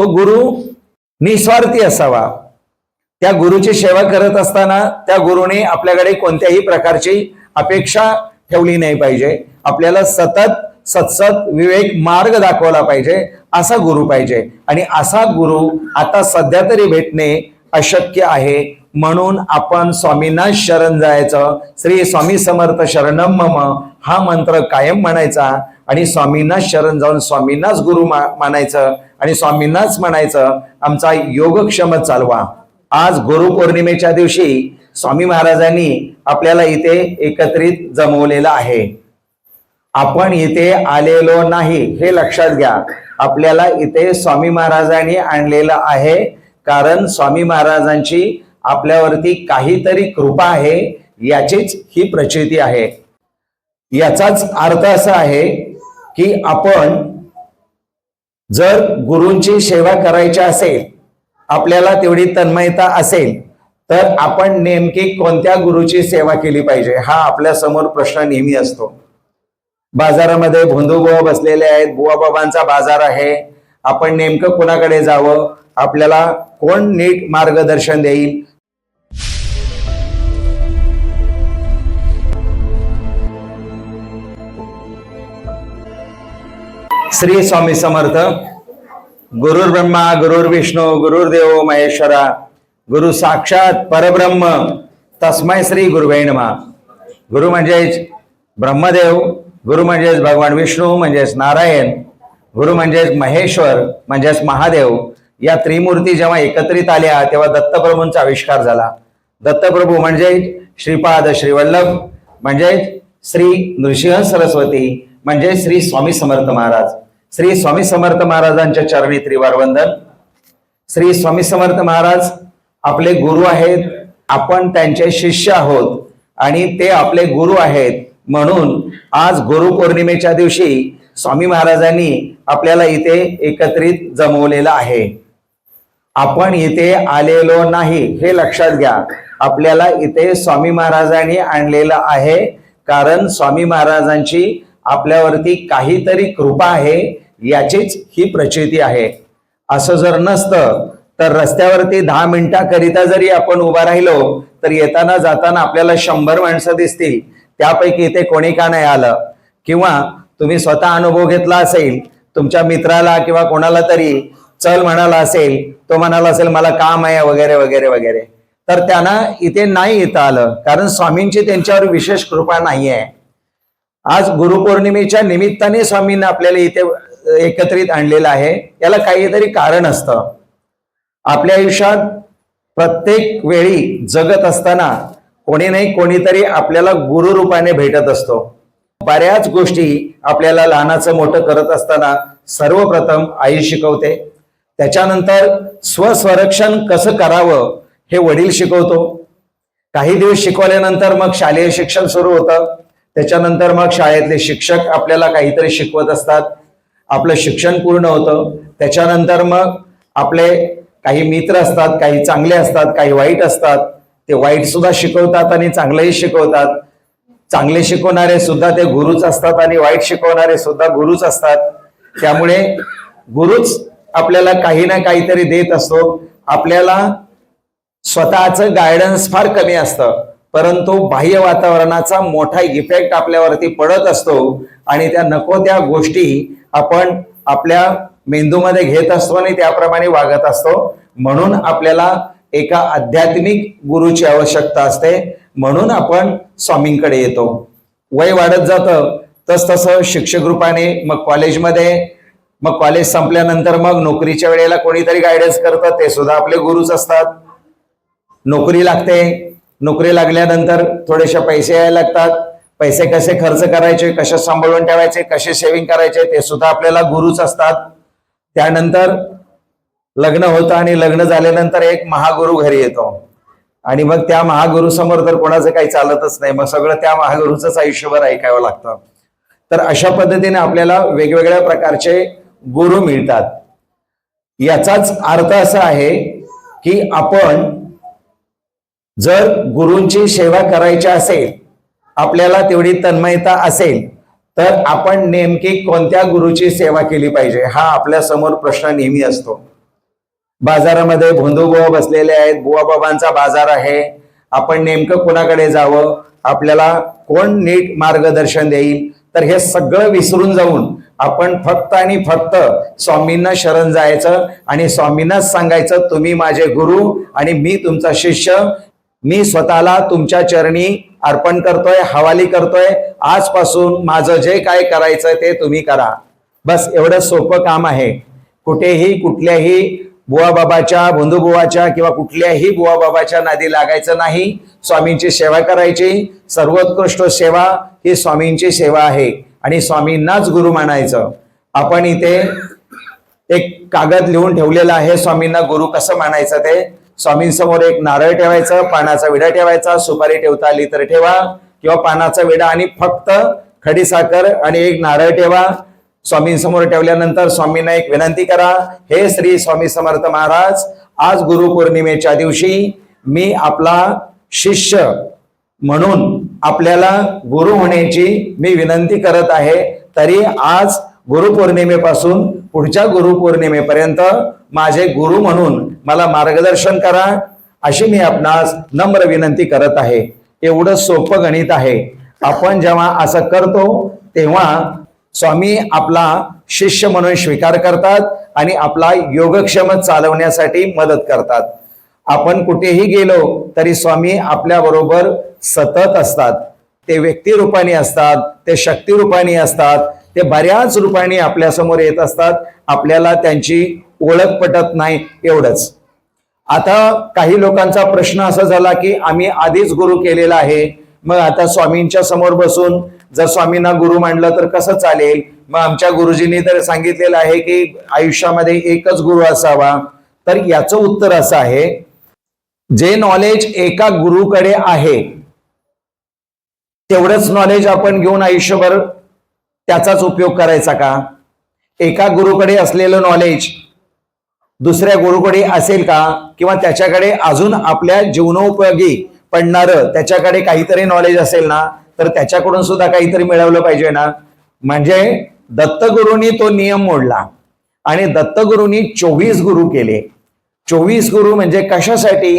तो गुरु निस्वार्थी असावा. त्या गुरुची सेवा करत असताना त्या गुरुने आपल्याकडे कोणत्याही प्रकारची अपेक्षा ठेवली नाही पाहिजे. आपल्याला सतत सतसत विवेक मार्ग दाखवला पाहिजे असा गुरु पाहिजे. आणि असा गुरु आता सध्या तरी भेटणे अशक्य आहे. म्हणून आपण स्वामींना शरण जायचं. श्री स्वामी समर्थ शरणम मम. हा मंत्र कायम म्हणायचा आणि स्वामींना शरण जाऊन स्वामींनाच गुरु मा- मानायचं आणि स्वामींनाच म्हणायचं आमचा योगक्षम चालवा. आज गुरुपौर्णिमेच्या दिवशी स्वामी महाराजांनी आपल्याला इथे एकत्रित जमवलेलं आहे. आपण इथे आलेलो नाही हे लक्षात घ्या. आपल्याला इथे स्वामी महाराजांनी आणलेलं आहे कारण स्वामी महाराजांची आपल्यावरती काहीतरी कृपा आहे याचीच ही प्रचिती आहे. याचाच अर्थ असा आहे की आपण जर गुरूंची सेवा करायची असेल आपल्याला तेवढी तन्मयता असेल तर आपण नेमकी कोणत्या गुरुची सेवा केली पाहिजे हा आपल्यासमोर प्रश्न नेहमी असतो. बाजारामध्ये भोंदूबुवा बसलेले आहेत बुवा बाबांचा बाजार आहे आपण नेमकं कोणाकडे जावं आपल्याला कोण नीट मार्गदर्शन देईल श्री स्वामी समर्थ गुरुर् ब्रह्मा गुरुर विष्णू गुरुर्देव महेश्वरा गुरु साक्षात परब्रह्म तस्मै श्री गुरुवे नमः. गुरु म्हणजेच ब्रह्मदेव गुरु म्हणजेच भगवान विष्णू म्हणजेच नारायण गुरु म्हणजेच महेश्वर म्हणजेच महादेव या त्रिमूर्ती जेव्हा एकत्रित आल्या तेव्हा दत्तप्रभूंचा आविष्कार झाला. दत्तप्रभू म्हणजे श्रीपाद श्रीवल्लभ म्हणजे श्री नृसिंह सरस्वती म्हणजे श्री स्वामी समर्थ महाराज. श्री स्वामी समर्थ महाराजांच्या चरणी त्रिवार वंदन श्री स्वामी समर्थ महाराज आपले गुरु आहेत आपण त्यांचे शिष्य आहोत आणि ते आपले गुरु आहेत. म्हणून आज गुरु पौर्णिमेच्या दिवशी स्वामी महाराजांनी आपल्याला इथे एकत्रित जमवलेलं आहे. आपण इथे आलेलो नाही. हे लक्षात घ्या. आपल्याला इथे स्वामी महाराजांनी आणलेलं आहे. कारण स्वामी महाराजांची आपल्यावरती काहीतरी कृपा आहे याचीच ही प्रचिती आहे. असं जर नसतं तर रस्त्यावरती दहा मिनिटाकरिता जरी आपण उभा राहिलो तर येताना जाताना आपल्याला शंभर माणसं दिसतील. त्यापैकी इथे कोणी का नाही आलं? किंवा तुम्ही स्वतः अनुभव घेतला असेल तुमच्या मित्राला किंवा कोणाला तरी चल म्हणाला असेल तो म्हणाला असेल मला काम आहे वगैरे वगैरे वगैरे. तर त्यांना इथे नाही येता आलं कारण स्वामींची त्यांच्यावर विशेष कृपा नाही आहे आज गुरुपौर्णिमेच्या निमित्ताने स्वामींना आपल्याला इथे एकत्रित आणलेलं आहे. याला काहीतरी कारण असतं. आपल्या आयुष्यात प्रत्येक वेळी जगत असताना कोणी नाही कोणीतरी आपल्याला गुरु रूपाने भेटत असतो. बऱ्याच गोष्टी आपल्याला लहानाचं मोठं करत असताना सर्वप्रथम आई शिकवते. त्याच्यानंतर स्वसंरक्षण कसं करावं हे वडील शिकवतो. काही दिवस शिकवल्यानंतर मग शालेय शिक्षण सुरू होतं. त्याच्यानंतर मग शाळेतले शिक्षक आपल्याला काहीतरी शिकवत असतात. आपलं शिक्षण पूर्ण होतं. त्याच्यानंतर मग आपले काही मित्र असतात काही चांगले असतात काही वाईट असतात. ते वाईट सुद्धा शिकवतात आणि चांगलंही शिकवतात. चांगले शिकवणारे सुद्धा ते गुरुच असतात आणि वाईट शिकवणारे सुद्धा गुरुच असतात. त्यामुळे गुरुच आपल्याला काही ना काहीतरी देत असतो. आपल्याला स्वतःचं गायडन्स फार कमी असतं. परंतु बाह्य वातावरणाचा मोठा इफेक्ट आपल्यावरती पडत असतो. आणि त्या नको त्या गोष्टी आपण आपल्या मेंदूमध्ये घेत असतो आणि त्याप्रमाणे वागत असतो. म्हणून आपल्याला एका आध्यात्मिक गुरुची आवश्यकता असते. म्हणून आपण स्वामींकडे येतो. वय वाढत जातं. तस तसं शिक्षक रूपाने मग कॉलेजमध्ये मग कॉलेज संपल्यानंतर मग नोकरीच्या वेळेला कोणीतरी गायडन्स करतात ते सुद्धा आपले गुरुच असतात. नोकरी लागते. नोकरी लागल्यानंतर थोडेसे पैसे यायला लागतात. पैसे कसे खर्च करायचे कसे सांभाळून ठेवायचे कसे सेव्हिंग करायचे ते सुद्धा आपल्याला गुरुच असतात. त्यानंतर लग्न होतं आणि लग्न झाल्यानंतर एक महागुरु घरी येतो. आणि मग त्या महागुरु समोर तर कोणाचं काही चालतच नाही. मग सगळं त्या महागुरूच आयुष्यभर ऐकावं लागतं. तर अशा पद्धतीने आपल्याला वेगवेगळ्या प्रकारचे गुरु मिळतात. याचाच अर्थ असा आहे की आपण जर गुरूंची सेवा करायची असेल आपल्याला तेवढी तन्मयता असेल तर आपण नेमकी कोणत्या गुरुची सेवा केली पाहिजे हा आपल्यासमोर प्रश्न नेहमी असतो. बाजारामध्ये भोंदूबुवा बसलेले आहेत बुवा बाबांचा बाजार आहे आपण नेमकं कोणाकडे जावं आपल्याला कोण नीट मार्गदर्शन देईल तर हे सगळं विसरून जाऊन आपण फक्त आणि फक्त स्वामींना शरण जायचं आणि स्वामींनाच सांगायचं तुम्ही माझे गुरु आणि मी तुमचा शिष्य. मी स्वतःला तुमच्या चरणी अर्पण करतोय हवाली करतोय. आजपासून माझं जे काय करायचं ते तुम्ही करा. बस एवढं सोपं काम आहे. कुठेही कुठल्याही बुवा बाबाच्या बंधुबुवाच्या किंवा कुठल्याही बुवा बाबाच्या नादी लागायचं नाही. स्वामींची सेवा करायची. सर्वोत्कृष्ट सेवा ही स्वामींची सेवा आहे. आणि स्वामींनाच गुरु मानायचं. आपण इथे एक कागद लिहून ठेवलेला आहे स्वामींना गुरु कसं मानायचं ते? स्वामींसमोर एक नारळ ठेवायचं पानाचा विडा ठेवायचा सुपारी ठेवता आली तर ठेवा किंवा पानाचा विडा आणि फक्त खडीसाखर आणि एक नारळ ठेवा. स्वामींसमोर ठेवल्यानंतर स्वामींना एक विनंती करा हे श्री स्वामी समर्थ महाराज आज गुरुपौर्णिमेच्या दिवशी मी आपला शिष्य म्हणून आपल्याला गुरु होण्याची मी विनंती करत आहे. तरी आज गुरुपौर्णिमेपासून पुढच्या गुरुपौर्णिमेपर्यंत माझे गुरु म्हणून मला मार्गदर्शन करा अशी मी आपणास नम्र विनंती करत आहे. एवढं सोपं गणित आहे. आपण जेव्हा असं करतो तेव्हा स्वामी आपला शिष्य म्हणून स्वीकार करतात आणि आपला योगक्षम चालवण्यासाठी मदत करतात. आपण कुठेही गेलो तरी स्वामी आपल्या बरोबर सतत असतात. ते व्यक्तिरूपाने असतात ते शक्तिरूपाने असतात ते बऱ्याच रूपाने आपल्यासमोर येत असतात. आपल्याला त्यांची ओळख पटत नाही एवढंच. आता काही लोकांचा प्रश्न असा झाला की आम्ही आधीच गुरु केलेला आहे. मग आता स्वामींच्या समोर बसून जर स्वामींना गुरु मांडलं तर कसं चालेल? मग आमच्या गुरुजींनी तर सांगितलेलं आहे की आयुष्यामध्ये एकच गुरु असावा. तर याचं उत्तर असं आहे जे नॉलेज एका गुरुकडे आहे तेवढंच नॉलेज आपण घेऊन आयुष्यभर त्याचाच उपयोग करायचा का? एका गुरुकडे असलेलं नॉलेज दुसऱ्या गुरुकडे असेल का? किंवा त्याच्याकडे अजून आपल्या जीवनोपयोगी पडणारं त्याच्याकडे काहीतरी नॉलेज असेल ना तर त्याच्याकडून सुद्धा काहीतरी मिळवलं पाहिजे ना? म्हणजे दत्तगुरूंनी तो नियम मोडला आणि दत्तगुरूंनी चोवीस गुरु केले. चोवीस गुरु म्हणजे कशासाठी?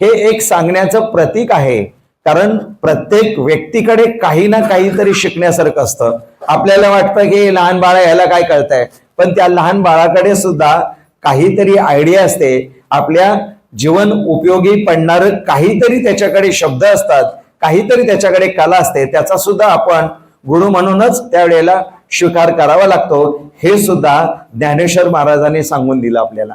हे एक सांगण्याचं प्रतीक आहे. कारण प्रत्येक व्यक्तीकडे काही ना काहीतरी शिकण्यासारखं असतं. आपल्याला वाटतं की लहान बाळा ह्याला काय कळतंय? पण त्या लहान बाळाकडे सुद्धा काहीतरी आयडिया असते. आपल्या जीवन उपयोगी पडणार काहीतरी त्याच्याकडे शब्द असतात काहीतरी त्याच्याकडे कला असते. त्याचा सुद्धा आपण गुरु म्हणूनच त्यावेळेला स्वीकार करावा लागतो. हे सुद्धा ज्ञानेश्वर महाराजांनी सांगून दिलं आपल्याला.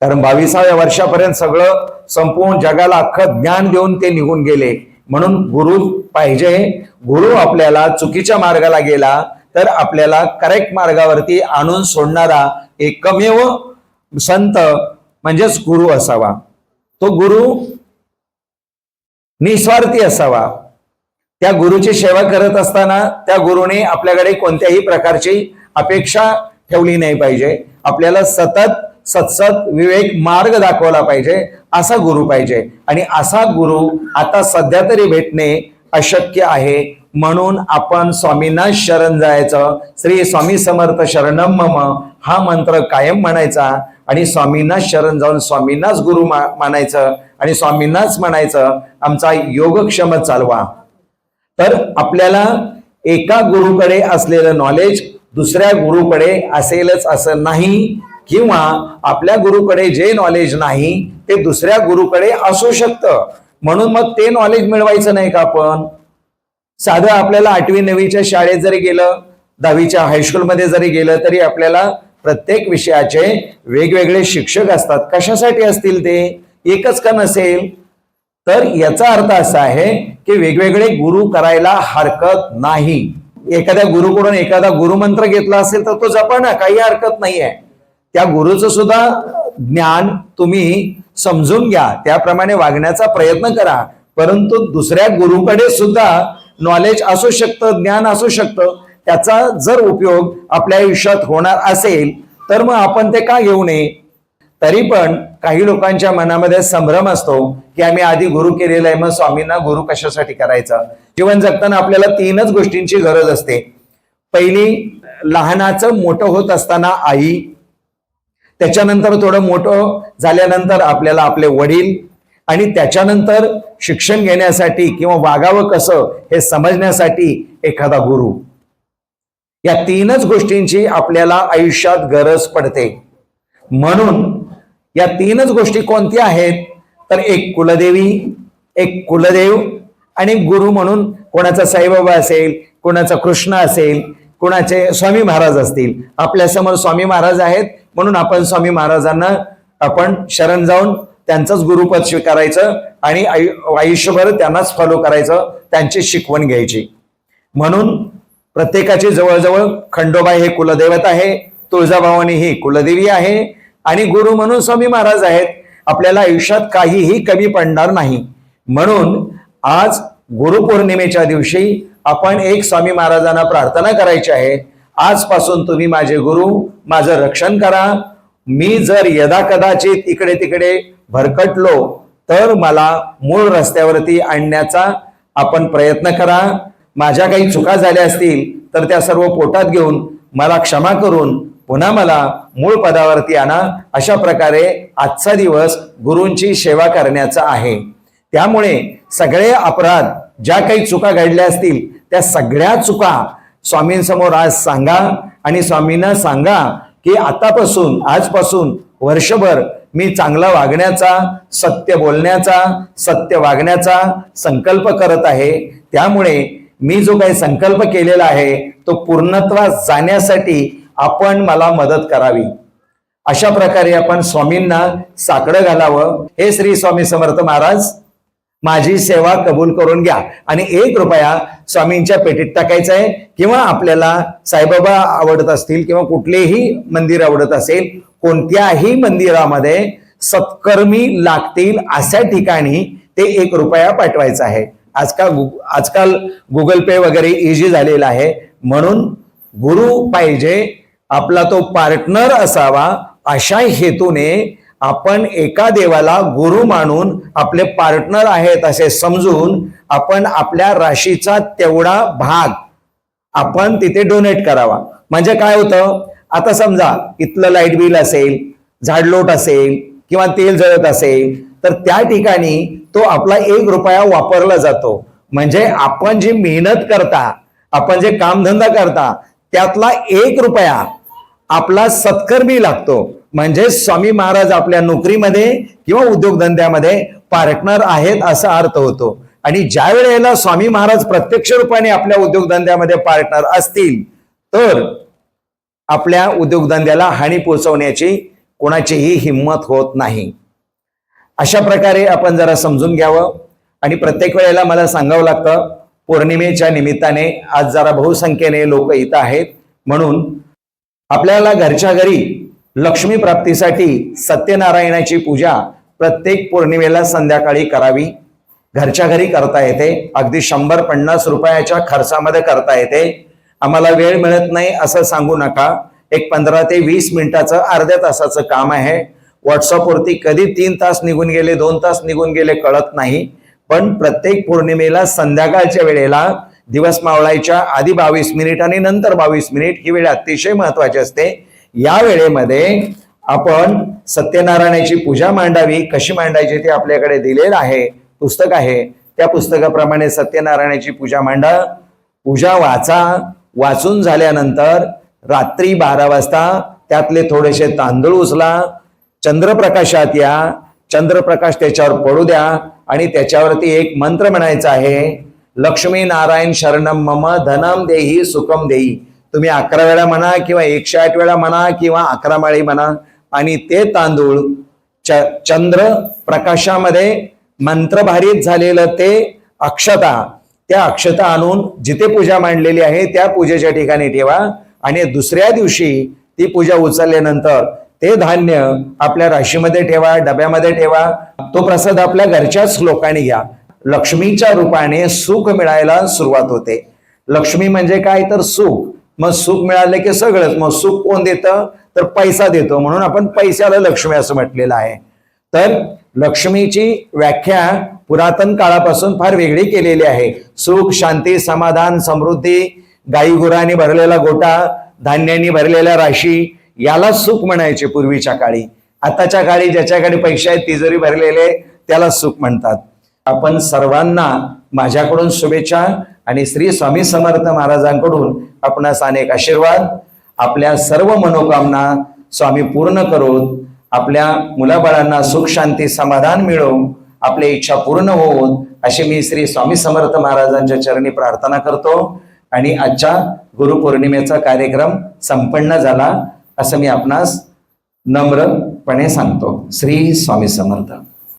कारण बावीसाव्या वर्षापर्यंत सगळं संपूर्ण जगाला अख्खं ज्ञान देऊन ते निघून गेले. म्हणून गुरु पाहिजे. गुरु आपल्याला चुकीच्या मार्गाला गेला तर आपल्याला करेक्ट मार्गावरती आणून सोडणारा एकमेव संत म्हणजेच गुरु असावा. तो गुरु निस्वार्थी असावा. त्या गुरुची सेवा करत असताना त्या गुरुने आपल्याकडे कोणत्याही प्रकारची अपेक्षा ठेवली नाही पाहिजे. आपल्याला सतत सतसत विवेक मार्ग दाखवला पाहिजे असा गुरु पाहिजे. आणि असा गुरु आता सध्या तरी भेटणे अशक्य आहे. म्हणून आपण स्वामींना शरण जायचं. श्री स्वामी समर्थ शरणम मम. हा मंत्र कायम म्हणायचा. आणि स्वामींना शरण जाऊन स्वामींनाच गुरु मा- मानायचं. आणि स्वामींनाच म्हणायचं आमचा योगक्षम चालवा. तर आपल्याला एका गुरुकडे असलेलं नॉलेज दुसऱ्या गुरुकडे असेलच असं नाही. किंवा आपल्या गुरुकडे जे नॉलेज नाही ते दुसऱ्या गुरुकडे असू शकतं. म्हणून मग ते नॉलेज मिळवायचं नाही का आपण? साधं आपल्याला आठवी नववीच्या शाळेत जरी गेलं दहावीच्या हायस्कूलमध्ये जरी गेलं तरी आपल्याला प्रत्येक विषयाचे वेगवेगळे शिक्षक असतात. कशासाठी असतील ते? एकच का नसेल? तर याचा अर्थ असा आहे की वेगवेगळे गुरु करायला हरकत नाही. एखाद्या गुरुकडून एखादा गुरुमंत्र घेतला असेल तर तो जपा ना काही हरकत नाही आहे त्या गुरुचं सुद्धा ज्ञान तुम्ही समजून घ्या. त्याप्रमाणे वागण्याचा प्रयत्न करा. परंतु दुसऱ्या गुरुकडे सुद्धा नॉलेज असू शकतं ज्ञान असू शकतं त्याचा जर उपयोग आपल्या आयुष्यात होणार असेल तर मग आपण ते का घेऊ नये? तरी पण काही लोकांच्या मनामध्ये संभ्रम असतो की आम्ही आधी गुरु केलेला आहे मग स्वामींना गुरु कशासाठी करायचा? जीवन जगताना आपल्याला तीनच गोष्टींची गरज असते. पहिली लहानाचं मोठं होत असताना आई त्याच्यानंतर थोडं मोठं झाल्यानंतर आपल्याला आपले वडील आणि त्याच्यानंतर शिक्षण घेण्यासाठी किंवा वागावं कसं हे समजण्यासाठी एखादा गुरु. या तीनच गोष्टींची आपल्याला आयुष्यात गरज पडते. म्हणून या तीनच गोष्टी कोणत्या आहेत? तर एक कुलदेवी एक कुलदेव आणि गुरु म्हणून कोणाचा साईबाबा असेल कोणाचा कृष्ण असेल कोणाचे स्वामी महाराज असतील. आपल्यासमोर स्वामी महाराज आहेत म्हणून आपण स्वामी महाराजांना आपण शरण जाऊन त्यांचंच गुरुपद स्वीकारायचं आणि आयु- आयुष्यभर त्यांनाच फॉलो करायचं त्यांची शिकवण घ्यायची. म्हणून प्रत्येकाची जवळजवळ खंडोबा हे कुलदैवत आहे तुळजाभवानी ही कुलदेवी आहे आणि गुरु म्हणून स्वामी महाराज आहेत. आपल्याला आयुष्यात काहीही कमी पडणार नाही. म्हणून आज गुरुपौर्णिमेच्या दिवशी आपण एक स्वामी महाराजांना प्रार्थना करायची आहे. आजपासून तुम्ही माझे गुरु माझं रक्षण करा. मी जर यदा कदाचित इकडे तिकडे भरकटलो तर मला मूळ रस्त्यावरती आणण्याचा आपण प्रयत्न करा. माझ्या काही चुका झाल्या असतील तर त्या सर्व पोटात घेऊन मला क्षमा करून पुन्हा मला मूळ पदावरती आणा. अशा प्रकारे आजचा दिवस गुरूंची सेवा करण्याचा आहे. त्यामुळे सगळे अपराध ज्या काही चुका घडल्या असतील त्या सगळ्या चुका स्वामींसमोर आज सांगा आणि स्वामींना सांगा की आतापासून आजपासून वर्षभर मी चांगला वागण्याचा सत्य बोलण्याचा सत्य वागण्याचा संकल्प करत आहे. त्यामुळे मी जो काही संकल्प केलेला आहे तो पूर्णत्वास जाण्यासाठी आपण मला मदत करावी. अशा प्रकारे आपण स्वामींना साकडं घालावं. हे श्री स्वामी समर्थ महाराज माझी सेवा कबूल करून घ्या. आणि एक रुपया स्वामींच्या पेटीत टाकायचा आहे किंवा आपल्याला साईबाबा आवडत असतील किंवा कुठलेही मंदिर आवडत असेल कोणत्याही मंदिरामध्ये सत्कर्मी लागतील अशा ठिकाणी ते एक रुपया पाठवायचा आहे. आजकाल गु- आजकाल गुगल पे वगैरे इझी झालेला आहे. म्हणून गुरु पाहिजे आपला तो पार्टनर असावा अशा हेतूने आपण एका देवाला गुरु मानून आपले पार्टनर आहेत असे समजून आपण आपल्या राशीचा तेवढा भाग आपण तिथे डोनेट करावा. म्हणजे काय होतं? आता समजा इथलं लाइट बिल असेल झाडलोट असेल किंवा तेल जळत असेल तर त्या ठिकाणी तो आपला एक रुपया वापरला जातो. म्हणजे आपण जी मेहनत करता आपण जे कामधंदा करता त्यातला एक रुपया आपला सत्कर्मी लागतो. म्हणजे स्वामी महाराज आपल्या नोकरीमध्ये किंवा उद्योगधंद्यामध्ये पार्टनर आहेत असा अर्थ होतो. आणि ज्या वेळेला स्वामी महाराज प्रत्यक्ष रूपाने आपल्या उद्योगधंद्यामध्ये पार्टनर असतील तर आपल्या उद्योगधंद्याला हानी पोहोचवण्याची कोणाचीही हिंमत होत नाही. अशा प्रकारे आपण जरा समजून घ्यावं. आणि प्रत्येक वेळेला मला सांगावं लागतं पौर्णिमेच्या निमित्ताने आज जरा बहुसंख्येने लोक इथं आहेत. म्हणून आपल्याला घरच्या घरी लक्ष्मी प्राप्तीसाठी सत्यनारायणाची पूजा प्रत्येक पौर्णिमेला संध्याकाळी करावी. घरच्या घरी करता येते. अगदी शंभर पन्नास रुपयाच्या खर्चामध्ये करता येते. आम्हाला वेळ मिळत नाही असं सांगू नका. एक पंधरा ते वीस मिनिटाचं अर्ध्या तासाचं काम आहे. व्हॉट्सअपवरती कधी तीन तास निघून गेले दोन तास निघून गेले कळत नाही. पण प्रत्येक पौर्णिमेला संध्याकाळच्या वेळेला दिवस मावळायच्या आधी बावीस मिनिट आणि नंतर बावीस मिनिट ही वेळ अतिशय महत्वाची असते. या वेळेमध्ये आपण सत्यनारायणाची पूजा मांडावी कशी मांडायची ते आपल्याकडे दिलेलं आहे पुस्तक आहे. त्या पुस्तकाप्रमाणे सत्यनारायणाची पूजा मांडा. पूजा वाचा. वाचून झाल्यानंतर रात्री बारा वाजता त्यातले थोडेसे तांदूळ उचला. चंद्रप्रकाशात या. चंद्रप्रकाश त्याच्यावर पडू द्या. आणि त्याच्यावरती एक मंत्र म्हणायचा आहे. लक्ष्मी नारायण शरणम मम धनम देही सुखम देई तुम्ही अकरा वेळा म्हणा किंवा एकशे आठ वेळा म्हणा किंवा अकरा माळी म्हणा. आणि ते तांदूळ च चंद्र प्रकाशामध्ये मंत्रभारित झालेलं ते अक्षता त्या अक्षता आणून जिथे पूजा मांडलेली आहे त्या पूजेच्या ठिकाणी ठेवा. आणि दुसऱ्या दिवशी ती पूजा उचलल्यानंतर ते धान्य आपल्या राशीमध्ये ठेवा डब्यामध्ये ठेवा. तो प्रसाद आपल्या घरच्याच लोकांनी घ्या. लक्ष्मीच्या रूपाने सुख मिळायला सुरुवात होते. लक्ष्मी म्हणजे काय? तर सुख. मग सुख मिळालं की सगळंच. मग सुख कोण देतं? तर पैसा देतो. म्हणून आपण पैशाला लक्ष्मी असं म्हटलेलं आहे. तर लक्ष्मीची व्याख्या पुरातन काळापासून फार वेगळी केलेली आहे. सुख शांती समाधान समृद्धी गाई गुरांनी भरलेला गोटा धान्यांनी भरलेल्या राशी याला सुख म्हणायचे पूर्वीच्या काळी. आताच्या काळी ज्याच्याकडे पैसे आहेत तिजोरी भरलेले त्याला सुख म्हणतात. आपण सर्वांना माझ्याकडून शुभेच्छा आणि श्री स्वामी समर्थ महाराजांकडून आपणास अनेक आशीर्वाद आपल्या सर्व मनोकामना स्वामी पूर्ण करोत आपल्या मुलाबाळांना सुख शांती समाधान मिळो आपल्या इच्छा पूर्ण होऊन अशी मी श्री स्वामी समर्थ महाराजांच्या चरणी प्रार्थना करतो. आणि आजच्या गुरुपौर्णिमेचा कार्यक्रम संपन्न झाला असं मी आपणास नम्रपणे सांगतो. श्री स्वामी समर्थ.